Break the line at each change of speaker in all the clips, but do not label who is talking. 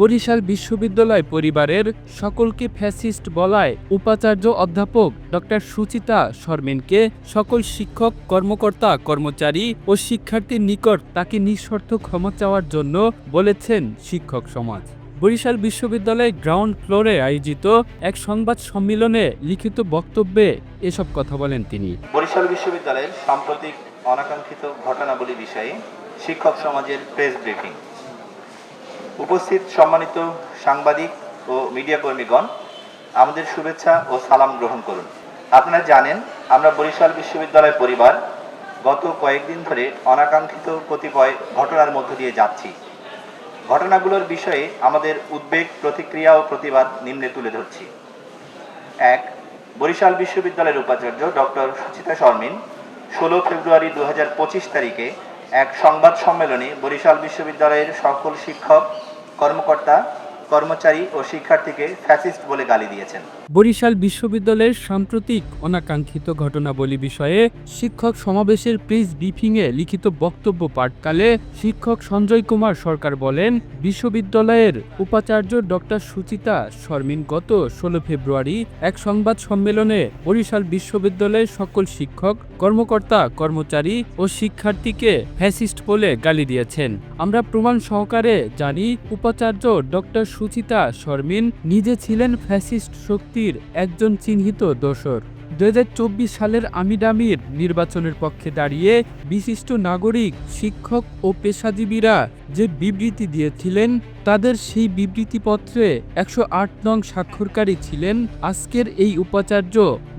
বরিশাল বিশ্ববিদ্যালয় পরিবারের সকলকে ফ্যাসিস্ট বলায় উপাচার্য অধ্যাপক ডক্টর সুচিতা শর্মিনকে সকল শিক্ষক, কর্মকর্তা, কর্মচারী ও শিক্ষার্থীর নিকট তাকে নিঃশর্ত ক্ষমা চাওয়ার জন্য বলেছেন শিক্ষক সমাজ। বরিশাল বিশ্ববিদ্যালয় গ্রাউন্ড ফ্লোরে আয়োজিত এক সংবাদ সম্মেলনে লিখিত বক্তব্যে এসব কথা বলেন তিনি।
বরিশাল বিশ্ববিদ্যালয়ের সাম্প্রতিক অনাকাঙ্ক্ষিত ঘটনাবলী বিষয়ে শিক্ষক সমাজের প্রেস ব্রিফিং। উপস্থিত সম্মানিত সাংবাদিক ও মিডিয়া কর্মীগণ, আমাদের শুভেচ্ছা ও সালাম গ্রহণ করুন। আপনারা জানেন, আমরা বরিশাল বিশ্ববিদ্যালয় পরিবার গত কয়েকদিন ধরে অনাকাঙ্ক্ষিত কতিপয় ঘটনার মধ্য দিয়ে যাচ্ছি। ঘটনাগুলোর বিষয়ে আমাদের উদ্বেগ, প্রতিক্রিয়া ও প্রতিবাদ নিম্নে তুলে ধরছি। এক, বরিশাল বিশ্ববিদ্যালয়ের উপাচার্য ডক্টর সুচিতা শর্মিন, ষোলো ফেব্রুয়ারি দু হাজার পঁচিশ তারিখে এক সংবাদ সম্মেলনে বরিশাল বিশ্ববিদ্যালয়ের সকল শিক্ষক কর্মকর্তা কর্মচারী ও শিক্ষার্থীকে ফ্যাসিস্ট বলে গালি দিয়েছেন।
বরিশাল বিশ্ববিদ্যালয়ের সাম্প্রতিক অনাকাঙ্ক্ষিত ঘটনাবলী বিষয়ে শিক্ষক সমাবেশের প্রেস ব্রিফিংয়ে লিখিত বক্তব্য পাঠকালে শিক্ষক সঞ্জয় কুমার সরকার বলেন, বিশ্ববিদ্যালয়ের উপাচার্য ডক্টর সুচিতা শর্মিন গত ষোলো ফেব্রুয়ারি এক সংবাদ সম্মেলনে বরিশাল বিশ্ববিদ্যালয়ের সকল শিক্ষক, কর্মকর্তা, কর্মচারী ও শিক্ষার্থীকে ফ্যাসিস্ট বলে গালি দিয়েছেন। আমরা প্রমাণ সহকারে জানি, উপাচার্য ডক্টর সুচিতা শর্মিন নিজে ছিলেন ফ্যাসিস্ট শক্তির একজন চিহ্নিত দোসর। দু চব্বিশ সালের আমিডামির নির্বাচনের পক্ষে দাঁড়িয়ে বিশিষ্ট নাগরিক, শিক্ষক ও পেশাজীবীরা যে বিবৃতি দিয়েছিলেন, তাদের সেই বিবৃতিপত্রে একশো আট নং স্বাক্ষরকারী ছিলেন আজকের এই উপাচার্য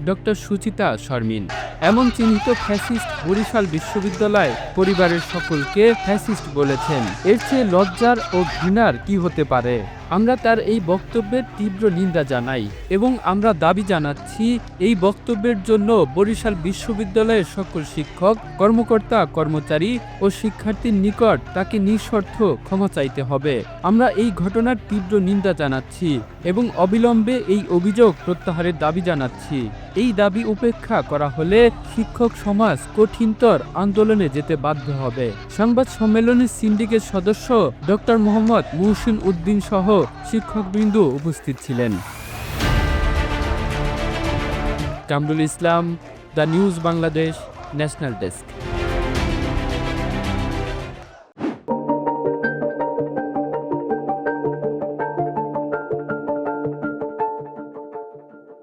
ডক্টর সুচিতা শর্মিন। এমন চিহ্নিত ফ্যাসিস্ট বরিশাল বিশ্ববিদ্যালয় পরিবারের সকলকে ফ্যাসিস্ট বলেছেন। এর চেয়ে লজ্জার ও ঘৃণার কি হতে পারে? আমরা তার এই বক্তব্যের তীব্র নিন্দা জানাই এবং আমরা দাবি জানাচ্ছি, এই বক্তব্যের জন্য বরিশাল বিশ্ববিদ্যালয়ের সকল শিক্ষক, কর্মকর্তা, কর্মচারী ও শিক্ষার্থীর নিকট তাকে নিঃশর্ত ক্ষমা চাইতে হবে। আমরা এই ঘটনার তীব্র নিন্দা জানাচ্ছি এবং অবিলম্বে এই অভিযোগ প্রত্যাহারের দাবি জানাচ্ছি। এই দাবি উপেক্ষা করা হলে শিক্ষক সমাজ কঠিনতর আন্দোলনে যেতে বাধ্য হবে। সংবাদ সম্মেলনে সিন্ডিকেট সদস্য ডক্টর মোহাম্মদ মুহসিন উদ্দিন সহ শিক্ষকবৃন্দ উপস্থিত ছিলেন। Kamrul Islam, the news Bangladesh, national desk.